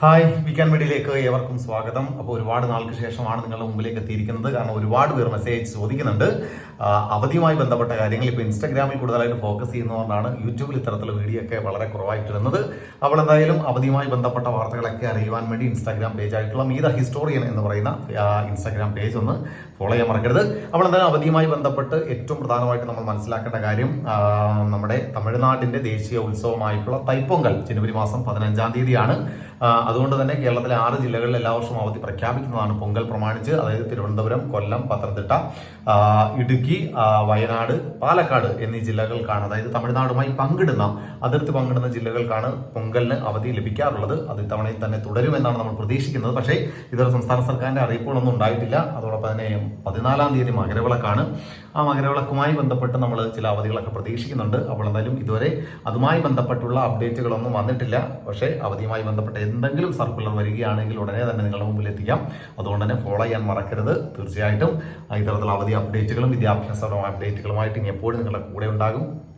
Hi വിക്കാൻ മീഡിയയിലേക്ക് ഏവർക്കും സ്വാഗതം. അപ്പോൾ ഒരുപാട് നാൾക്ക് ശേഷമാണ് നിങ്ങളുടെ മുമ്പിലേക്ക് എത്തിയിരിക്കുന്നത്. കാരണം ഒരുപാട് പേർ മെസ്സേജ് ചോദിക്കുന്നുണ്ട്. അവധിയുമായി ബന്ധപ്പെട്ട കാര്യങ്ങൾ ഇപ്പോൾ ഇൻസ്റ്റാഗ്രാമിൽ കൂടുതലായിട്ട് ഫോക്കസ് ചെയ്യുന്നതുകൊണ്ടാണ് യൂട്യൂബിൽ ഇത്തരത്തിലുള്ള വീഡിയോ ഒക്കെ വളരെ കുറവായിട്ടിരുന്നത് അപ്പോൾ എന്തായാലും അവധിയുമായി ബന്ധപ്പെട്ട വാർത്തകളൊക്കെ അറിയുവാൻ വേണ്ടി ഇൻസ്റ്റാഗ്രാം പേജ് ആയിട്ടുള്ള മീത ഹിസ്റ്റോറിയൻ എന്ന് പറയുന്ന ഇൻസ്റ്റാഗ്രാം പേജ് ഒന്ന് ഫോളോ ചെയ്യാൻ മറക്കരുത്. അപ്പോൾ എന്തായാലും അവധിയുമായി ബന്ധപ്പെട്ട് ഏറ്റവും പ്രധാനമായിട്ട് നമ്മൾ മനസ്സിലാക്കേണ്ട കാര്യം നമ്മുടെ തമിഴ്നാടിന്റെ ദേശീയ ഉത്സവമായിട്ടുള്ള തൈപ്പൊങ്കൽ ജനുവരി മാസം പതിനഞ്ചാം തീയതിയാണ്. അതുകൊണ്ട് തന്നെ കേരളത്തിലെ ആറ് ജില്ലകളിൽ എല്ലാ വർഷവും അവധി പ്രഖ്യാപിക്കുന്നതാണ് പൊങ്കൽ പ്രമാണിച്ച്. അതായത് തിരുവനന്തപുരം കൊല്ലം പത്തനംതിട്ട ഇടുക്കി വയനാട് പാലക്കാട് എന്നീ ജില്ലകൾക്കാണ് അതായത് തമിഴ്നാടുമായി പങ്കിടുന്ന അതിർത്തി പങ്കിടുന്ന ജില്ലകൾക്കാണ് പൊങ്കലിന് അവധി ലഭിക്കാറുള്ളത്. അത് ഇത്തവണയിൽ തന്നെ തുടരുമെന്നാണ് നമ്മൾ പ്രതീക്ഷിക്കുന്നത്. പക്ഷേ ഇതര സംസ്ഥാന സർക്കാരിന്റെ അറിയിപ്പുകളൊന്നും ഉണ്ടായിട്ടില്ല. അതോടൊപ്പം തന്നെ പതിനാലാം തീയതി മകരവിളക്കാണ്. ആ മകരവിളക്കുമായി ബന്ധപ്പെട്ട് നമ്മൾ ചില അവധികളൊക്കെ പ്രതീക്ഷിക്കുന്നുണ്ട്. അപ്പോൾ എന്തായാലും ഇതുവരെ അതുമായി ബന്ധപ്പെട്ടുള്ള അപ്ഡേറ്റുകളൊന്നും വന്നിട്ടില്ല. പക്ഷേ അവധിയുമായി ബന്ധപ്പെട്ട എന്തെങ്കിലും സർക്കുലർ വരികയാണെങ്കിൽ ഉടനെ തന്നെ നിങ്ങളുടെ മുമ്പിൽ എത്തിക്കാം. അതുകൊണ്ട് തന്നെ ഫോളോ ചെയ്യാൻ മറക്കരുത്. തീർച്ചയായിട്ടും. ഇത്തരത്തിലുള്ള അവധി അപ്ഡേറ്റുകളും വിദ്യാഭ്യാസപരമായ അപ്ഡേറ്റുകളുമായിട്ട് ഇനി എപ്പോഴും നിങ്ങളുടെ കൂടെ ഉണ്ടാകും.